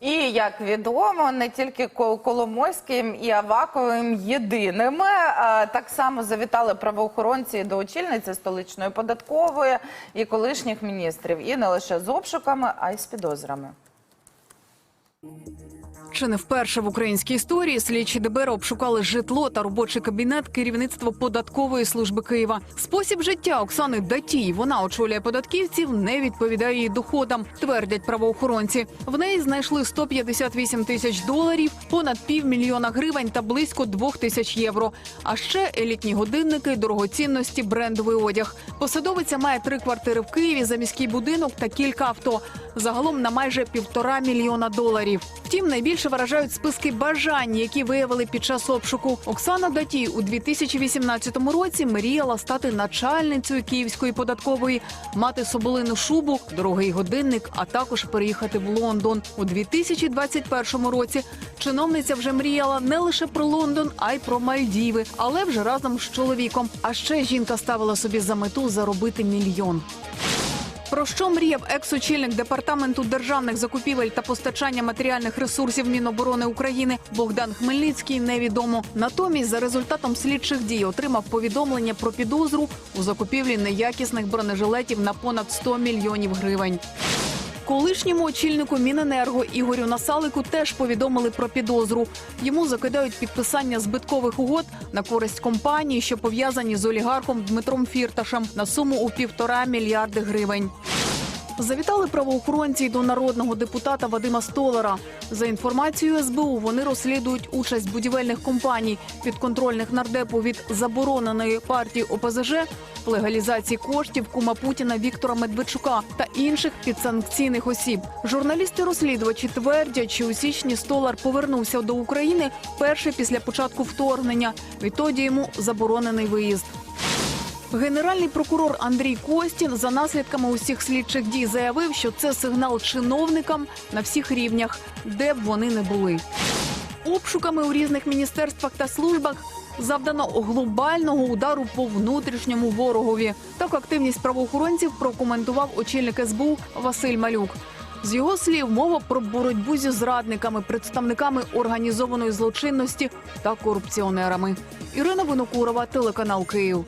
І як відомо, не тільки Кол- Коломойським і Аваковим єдиними так само завітали правоохоронці до очільниці столичної податкової і колишніх міністрів, і не лише з обшуками, а й з підозрами. Чи не вперше в українській історії слідчі ДБР обшукали житло та робочий кабінет керівництва податкової служби Києва. Спосіб життя Оксани Датій, вона очолює податківців, не відповідає її доходам, твердять правоохоронці. В неї знайшли 158 тисяч доларів, понад півмільйона гривень та близько двох тисяч євро. А ще елітні годинники, дорогоцінності, брендовий одяг. Посадовиця має три квартири в Києві за міський будинок та кілька авто. Загалом на майже півтора мільйона доларів. Втім, найбільше вражають списки бажань, які виявили під час обшуку. Оксана Датій у 2018 році мріяла стати начальницею київської податкової, мати соболину шубу, дорогий годинник, а також переїхати в Лондон. У 2021 році чиновниця вже мріяла не лише про Лондон, а й про Мальдіви, але вже разом з чоловіком. А ще жінка ставила собі за мету заробити мільйон. Про що мріяв екс-очільник департаменту державних закупівель та постачання матеріальних ресурсів Міноборони України Богдан Хмельницький невідомо. Натомість, за результатом слідчих дій, отримав повідомлення про підозру у закупівлі неякісних бронежилетів на понад 100 мільйонів гривень. Колишньому очільнику Міненерго Ігорю Насалику теж повідомили про підозру. Йому закидають підписання збиткових угод на користь компанії, що пов'язані з олігархом Дмитром Фірташем на суму у півтора мільярди гривень. Завітали правоохоронці до народного депутата Вадима Столара. За інформацією СБУ, вони розслідують участь будівельних компаній підконтрольних нардепу від забороненої партії ОПЗЖ в легалізації коштів кума Путіна Віктора Медведчука та інших підсанкційних осіб. Журналісти-розслідувачі твердять, що у січні Столар повернувся до України вперше після початку вторгнення. Відтоді йому заборонений виїзд. Генеральний прокурор Андрій Костін за наслідками усіх слідчих дій заявив, що це сигнал чиновникам на всіх рівнях, де б вони не були. Обшуками у різних міністерствах та службах завдано глобального удару по внутрішньому ворогові. Так активність правоохоронців прокоментував очільник СБУ Василь Малюк. З його слів, мова про боротьбу зі зрадниками, представниками організованої злочинності та корупціонерами. Ірина Винокурова, телеканал Київ.